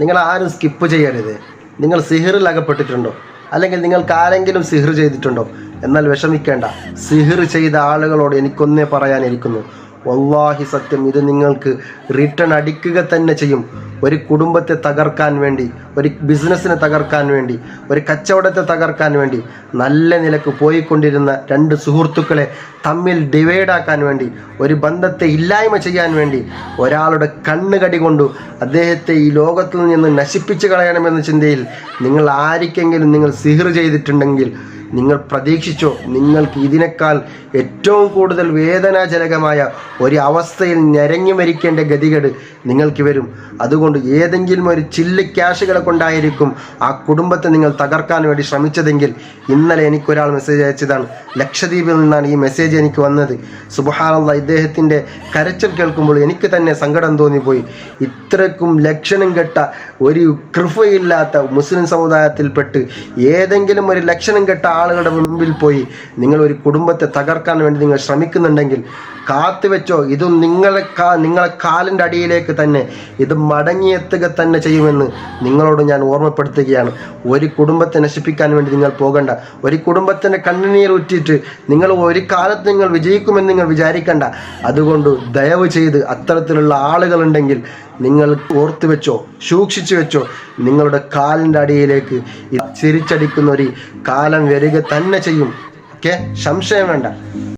നിങ്ങൾ ആരും സ്കിപ്പ് ചെയ്യരുത്. നിങ്ങൾ സിഹിറിൽ അകപ്പെട്ടിട്ടുണ്ടോ അല്ലെങ്കിൽ നിങ്ങൾക്ക് ആരെങ്കിലും സിഹിർ ചെയ്തിട്ടുണ്ടോ? എന്നാൽ വിഷമിക്കേണ്ട. സിഹിർ ചെയ്ത ആളുകളോട് എനിക്കൊന്നേ പറയാനിരിക്കുന്നു. വല്ലാഹി സത്യം ഇത് നിങ്ങൾക്ക് റിട്ടേൺ അടിക്കുക തന്നെ ചെയ്യും. ഒരു കുടുംബത്തെ തകർക്കാൻ വേണ്ടി ഒരു ബിസിനസ്സിനെ തകർക്കാൻ വേണ്ടി ഒരു കച്ചവടത്തെ തകർക്കാൻ വേണ്ടി നല്ല നിലയ്ക്ക് പോയിക്കൊണ്ടിരുന്ന രണ്ട് സുഹൃത്തുക്കളെ തമ്മിൽ ഡിവൈഡാക്കാൻ വേണ്ടി ഒരു ബന്ധത്തെ ഇല്ലായ്മ ചെയ്യാൻ വേണ്ടി ഒരാളുടെ കണ്ണുകടി കൊണ്ട് അദ്ദേഹത്തെ ഈ ലോകത്തിൽ നിന്ന് നശിപ്പിച്ചു കളയണമെന്ന ചിന്തയിൽ നിങ്ങൾ ആരിക്കെങ്കിലും നിങ്ങൾ സിഹിർ ചെയ്തിട്ടുണ്ടെങ്കിൽ നിങ്ങൾ പ്രതീക്ഷിച്ചോ നിങ്ങൾക്ക് ഇതിനേക്കാൾ ഏറ്റവും കൂടുതൽ വേദനാജനകമായ ഒരു അവസ്ഥയിൽ ഞരങ്ങി മരിക്കേണ്ട ഗതികേട് നിങ്ങൾക്ക് വരും. അതുകൊണ്ട് ഏതെങ്കിലും ഒരു ചില്ല് ക്യാഷുകളെ കൊണ്ടായിരിക്കും ആ കുടുംബത്തെ നിങ്ങൾ തകർക്കാൻ വേണ്ടി ശ്രമിച്ചതെങ്കിൽ ഇന്നലെ എനിക്കൊരാൾ മെസ്സേജ് അയച്ചതാണ്. ലക്ഷദ്വീപിൽ നിന്നാണ് ഈ മെസ്സേജ് എനിക്ക് വന്നത്. സുബഹാനുള്ള ഇദ്ദേഹത്തിന്റെ കരച്ചൽ കേൾക്കുമ്പോൾ എനിക്ക് തന്നെ സങ്കടം തോന്നിപ്പോയി. ഇത്രക്കും ലക്ഷണം കെട്ട ഒരു കൃപയില്ലാത്ത മുസ്ലിം സമുദായത്തിൽപ്പെട്ട് ഏതെങ്കിലും ഒരു ലക്ഷണം കെട്ട ആളുകളുടെ മുമ്പിൽ പോയി നിങ്ങൾ ഒരു കുടുംബത്തെ തകർക്കാൻ വേണ്ടി നിങ്ങൾ ശ്രമിക്കുന്നുണ്ടെങ്കിൽ കാത്തു വെച്ചോ ഇത് നിങ്ങളെ കാ നിങ്ങളെ കാലിന്റെ അടിയിലേക്ക് തന്നെ ഇത് മടങ്ങിയെത്തുക തന്നെ ചെയ്യുമെന്ന് നിങ്ങളോട് ഞാൻ ഓർമ്മപ്പെടുത്തുകയാണ്. ഒരു കുടുംബത്തെ നശിപ്പിക്കാൻ വേണ്ടി നിങ്ങൾ പോകണ്ട. ഒരു കുടുംബത്തിന്റെ കണ്ണുനീർ ഉറ്റിട്ട് നിങ്ങൾ ഒരു കാലത്ത് നിങ്ങൾ വിജയിക്കുമെന്ന് നിങ്ങൾ വിചാരിക്കണ്ട. അതുകൊണ്ട് ദയവ് ചെയ്ത് അത്തരത്തിലുള്ള ആളുകളുണ്ടെങ്കിൽ നിങ്ങൾ ഓർത്തു വെച്ചോ സൂക്ഷിച്ചു വെച്ചോ നിങ്ങളുടെ കാലിന്റെ അടിയിലേക്ക് ചിരിച്ചടിക്കുന്ന ഒരു കാലം വരിക തന്നെ ചെയ്യും. ഓക്കെ? സംശയം വേണ്ട.